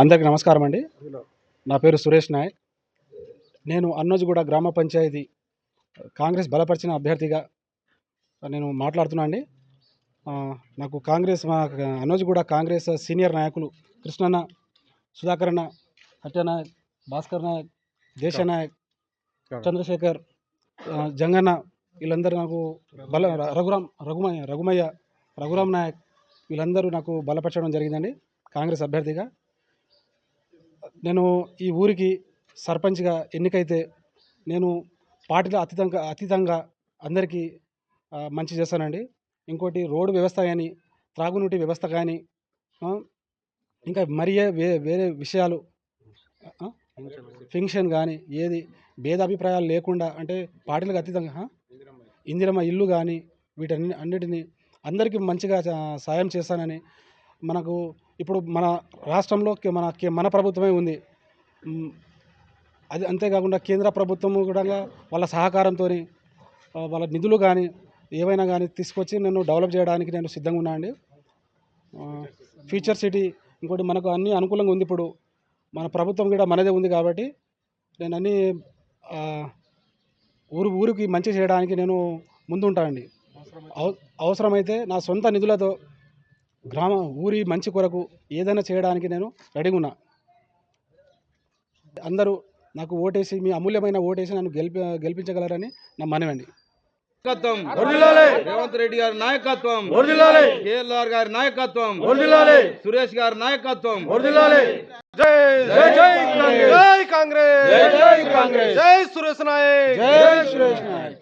అందరికీ నమస్కారం అండి. నా పేరు సురేష్ నాయక్. నేను అన్నోజిగూడ గ్రామ పంచాయతీ కాంగ్రెస్ బలపరిచిన అభ్యర్థిగా నేను మాట్లాడుతున్నా అండి. నాకు కాంగ్రెస్ మా అన్నోజిగూడ కాంగ్రెస్ సీనియర్ నాయకులు కృష్ణన్న సుధాకర్ అన్న హత్యనాయక్ భాస్కర్ నాయక్ దేశ నాయక్ చంద్రశేఖర్ జంగన్న వీళ్ళందరూ నాకు బల రఘురామ్ రఘుమయ్య రఘుమయ్య రఘురామ్ నాయక్ వీళ్ళందరూ నాకు బలపరచడం జరిగిందండి. కాంగ్రెస్ అభ్యర్థిగా. నేను ఈ ఊరికి సర్పంచ్గా ఎన్నికైతే నేను పార్టీలో అతీతంగా అతీతంగా అందరికీ మంచి చేస్తానండి. ఇంకోటి రోడ్డు వ్యవస్థ కానీ త్రాగునీటి వ్యవస్థ కానీ ఇంకా మరీ వే వేరే విషయాలు ఆ, ఫింక్షన్ కానీ ఏది భేదాభిప్రాయాలు లేకుండా అంటే పార్టీలకు అతీతంగా ఇందిరమ్మ ఇల్లు కానీ వీటన్ని అన్నిటినీ అందరికీ మంచిగా సాయం చేస్తానని మనకు ఇప్పుడు మన రాష్ట్రంలో మన కే- మన ప్రభుత్వమే ఉంది. అది అంతేకాకుండా కేంద్ర ప్రభుత్వం కూడా వాళ్ళ సహకారంతో వాళ్ళ నిధులు కానీ ఏవైనా కానీ తీసుకొచ్చి నేను డెవలప్ చేయడానికి నేను సిద్ధంగా ఉన్నా అండి. ఫ్యూచర్ సిటీ ఇంకోటి మనకు అన్ని అనుకూలంగా ఉంది ఇప్పుడు. మన ప్రభుత్వం కూడా మనదే ఉంది కాబట్టి నేను అన్ని ఊరు ఊరికి మంచి చేయడానికి నేను ముందుంటానండి అవసరమైతే నా సొంత నిధులతో గ్రామ ఊరి మంచి కొరకు ఏదైనా చేయడానికి నేను రెడీగా ఉన్నా. అందరూ నాకు ఓటేసి మీ అమూల్యమైన ఓటేసి నన్ను గెలిపి గెలిపించగలరని నా మనవండి. రేవంత్ రెడ్డి గారి నాయకత్వం. కేఎల్ఆర్ గారి నాయకత్వం. సురేష్ గారి నాయకత్వం. జై జై కాంగ్రెస్. జై కాంగ్రెస్. జై సురేష్ నాయక్. జై సురేష్ నాయక్.